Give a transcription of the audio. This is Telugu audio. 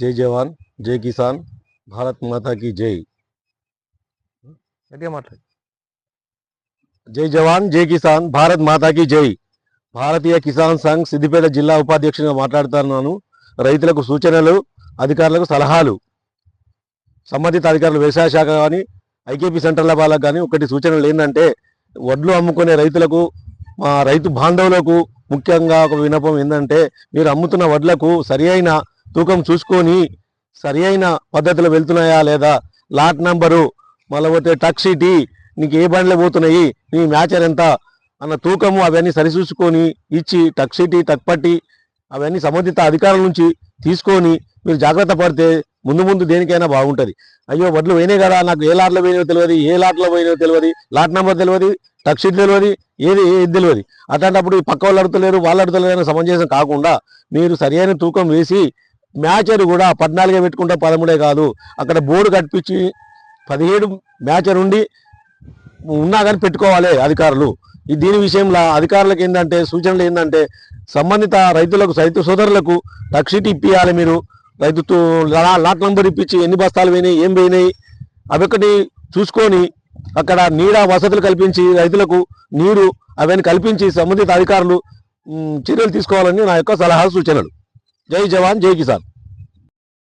జై జవాన్ జై కిసాన్ భారత్ మాతాకి జై గట్టిగా మాట్లాడు జై జవాన్ జై కిసాన్ భారత్ మాతాకి జై భారతీయ కిసాన్ సంఘ్ సిద్దిపేట జిల్లా ఉపాధ్యక్షునిగా మాట్లాడుతున్నాను. రైతులకు సూచనలు అధికారులకు సలహాలు. సంబంధిత అధికారులు వ్యవసాయ శాఖ కానీ ఐకేపీ సెంటర్ల వాళ్ళకి కానీ ఒకటి సూచనలు ఏంటంటే వడ్లు అమ్ముకునే రైతులకు మా రైతు బాంధవులకు ముఖ్యంగా ఒక వినపం ఏంటంటే మీరు అమ్ముతున్న వడ్లకు సరి అయిన తూకం చూసుకొని సరి అయిన పద్ధతిలో వెళ్తున్నాయా లేదా? లాట్ నంబరు మళ్ళీ పోతే టక్ సిటీ నీకు ఏ బండ్లు పోతున్నాయి? నీ మ్యాచర్ ఎంత? అన్న తూకము అవన్నీ సరిచూసుకొని ఇచ్చి టక్ సిటీ టక్ పట్టి అవన్నీ సంబంధిత అధికారుల నుంచి తీసుకొని మీరు జాగ్రత్త పడితే ముందు ముందు దేనికైనా బాగుంటుంది. అయ్యో వడ్లు పోయినాయి కదా నాకు ఏ లాట్లో పోయినాయో తెలియదు ఏ లాట్లో పోయినాయో తెలియదు లాట్ నెంబర్ తెలియదు టక్ షీట్ తెలియదు ఏది ఏది తెలియదు. అట్లాంటప్పుడు ఈ పక్క వాళ్ళు అడుగుతలేరు వాళ్ళు అడుగుతలేరు అనే సమంజసం కాకుండా మీరు సరైన తూకం వేసి మ్యాచర్ కూడా పద్నాలుగే పెట్టుకుంటే పదమూడే కాదు. అక్కడ బోర్డు కట్టించి పదిహేడు మ్యాచర్ ఉండి ఉన్నా కానీ పెట్టుకోవాలి అధికారులు. ఈ దీని విషయంలో అధికారులకు ఏంటంటే సూచనలు ఏంటంటే సంబంధిత రైతులకు రైతు సోదరులకు రక్షిట్ ఇప్పియాలి మీరు. రైతు లాట్ నంబర్ ఇప్పించి ఎన్ని బస్తాలు పోయినాయి ఏం పోయినాయి అదొకటి చూసుకొని అక్కడ నీడ వసతులు కల్పించి రైతులకు నీరు అవన్నీ కల్పించి సంబంధిత అధికారులు చర్యలు తీసుకోవాలని నా యొక్క సలహా సూచనలు. జై జవాన్ జై కిసాన్.